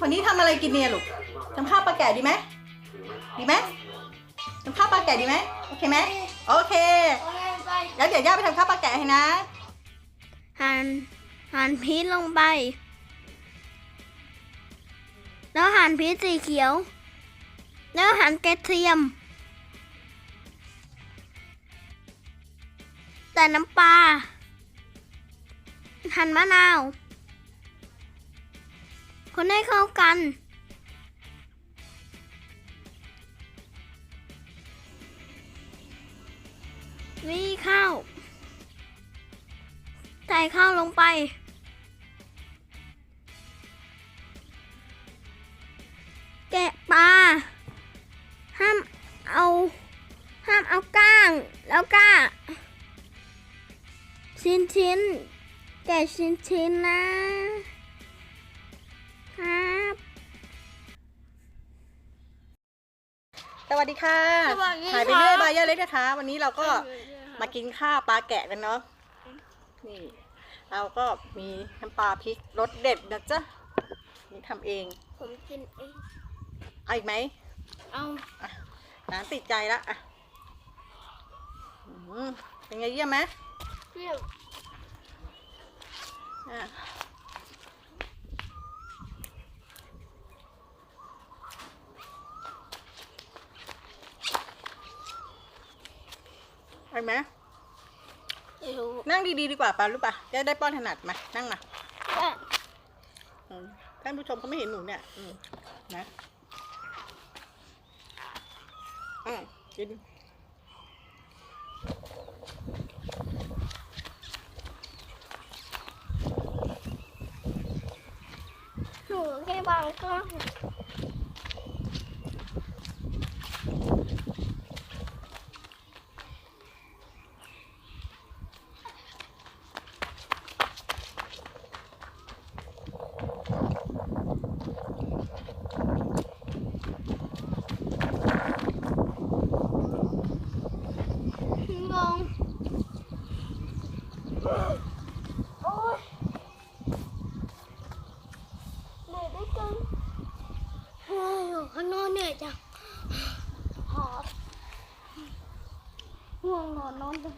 วันนี้ทำอะไรกินเนี่ยลูกทำข้าวปลาแกะดีไหมดีไหมทำข้าวปลาแกะดีไหมโอเคไหมโอเค แล้วเดี๋ยวย่าไปทำข้าวปลาแกะให้นะหั่นหั่นพริกลงไป แล้วหั่นพริกสีเขียว แล้วหั่นกระเทียม แต่น้ำปลาหั่นมะนาว คนให้เข้ากัน นี่ข้าวใส่ข้าวลงไป แกะปลา ห้ามเอา ห้ามเอาก้าง แล้วก็ชิ้นชิ้นแกะชิ้นชิ้นนะ สวัสดีค่ะสวัสดีถ่ายไปค่ะเรื่อยบายเยอะเลยนะคะ วันนี้เราก็มากินข้าวปลาแกะกันเนาะนี่ เราก็มีน้ำปลาพริกรสเด็ดนะจ๊ะนี่ทำเองผมกินเองเอาอีกไหมเอาน้ำติดใจละอะอืมเป็นไงเยี่ยมไหมเปรี้ยวอะ เอาอีกไหมไม่รู้นั่งดีๆดีกว่าปารู้ป่ะจะได้ป้อนถนัดมา นั่งมาว่าอืมท่านผู้ชมเขาไม่เห็นหนูเนี่ย อืมนะอะกินหนูแค่บางกล้องงงโอ๊ยเหนื่อยได้จังเฮ้ยอยู่ข้างนอกเหนื่อยจังหอบ ง่วงนอนนอนจัง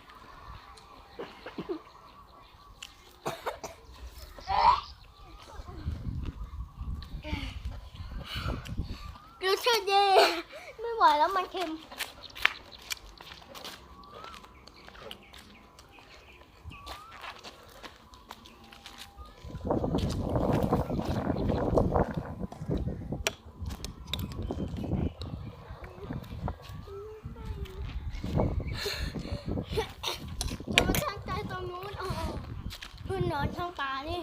รู้สึกดีไม่ไหวแล้วมันเค็ม จะมาช่างใจตรงนู้นอ๋อเพื่อนนอนช่องตานี่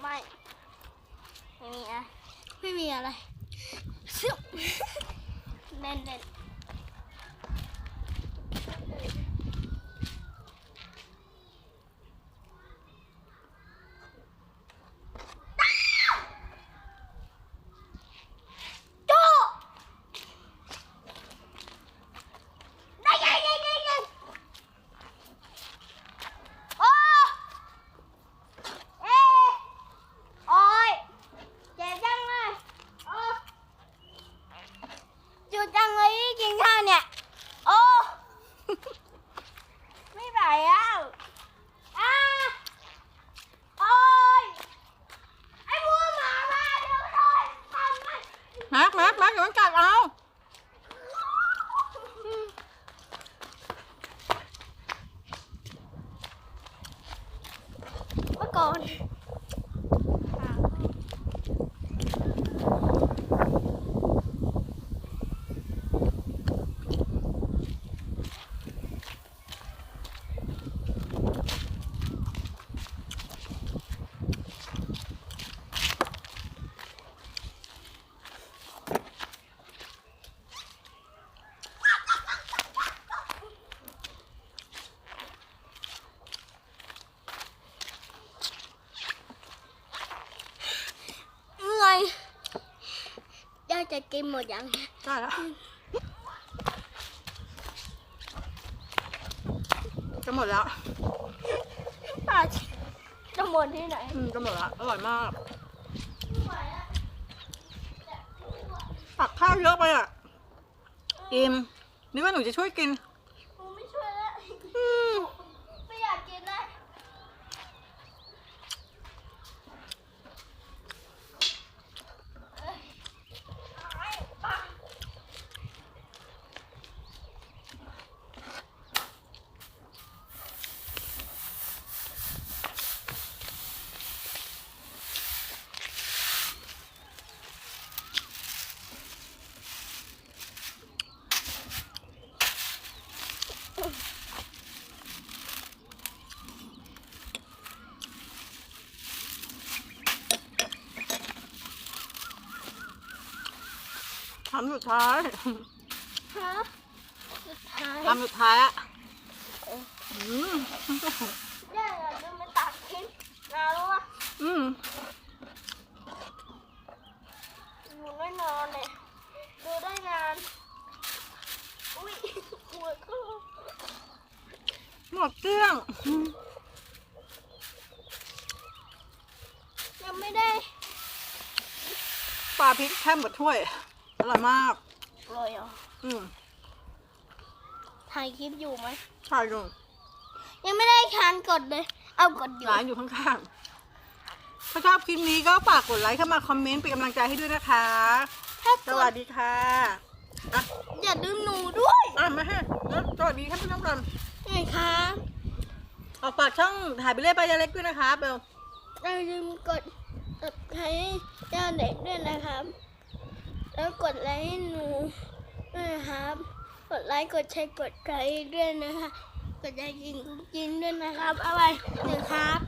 ไม่ ไม่มีอะไรไม่มีอะไรซึบเล่นเล่นโจ้ได้ไงไงไงไงโอ้ เอ๊ะโอ๊ยเจ็บจังเลยโอ้จุดจังเลยที่กินข้าวเนี่ย โอ้ ไม่ไหวแล้วอ้าโอ๊ยไอ้วัวหมามาเดี๋ยวโดนทำไม มาร์คมาร์คมาร์คเดี๋ยวมันกัดเอา เมื่อก่อน จะกินหมดยังได้แล้วจะหมดแล้วป้าจะหมดที่ไหนอืมจะหมดแล้วอร่อยมากตักข้าวเยอะไปอะอิมนึกว่าหนูจะช่วยกินหนูไม่ช่วยแล้ว อืม ไม่อยากกินแล้วเอ้ยเอาให้ป้า ทำสุดท้ายฮะสุดท้ายทำสุดท้ายอะอืมแย่เลยดูไม่ตัดทิ้งนานแล้ววะอืมอยู่ได้นานเลยดูได้นานอุ้ยหัวก็หมดเกลี้ยงยังไม่ได้ปลาพริกแค่หมดถ้วยอ ร่อยมากเลยเหรออืมถ่ายคลิปอยู่ไหมใช่ดูยังไม่ได้ทานกดเลย เอากดอยู่ร้านอยู่ข้างๆ ถ้าชอบคลิปนี้ก็ฝากกดไลค์เข้ามาคอมเมนต์เป็นกำลังใจให้ด้วยนะคะ ถ้าสกวัดสดีค่ะอะอย่าลืมหนูด้วยอะมาฮะอะสวัสดีท่านผู้ชมก่อนไงครับเอาฝากช่องถ่ายไปเรื่อยไปยาเล็กด้วยนะคะเบล อย่าลืมกดติดให้ย่าเด็กด้วยนะครับ แล้วกดไลค์ให้หนูนะครับ กดไลค์กดแชร์กดไลค์ด้วยนะคะกดใจกินกินด้วยนะครับอะไรเดี๋ยวครับ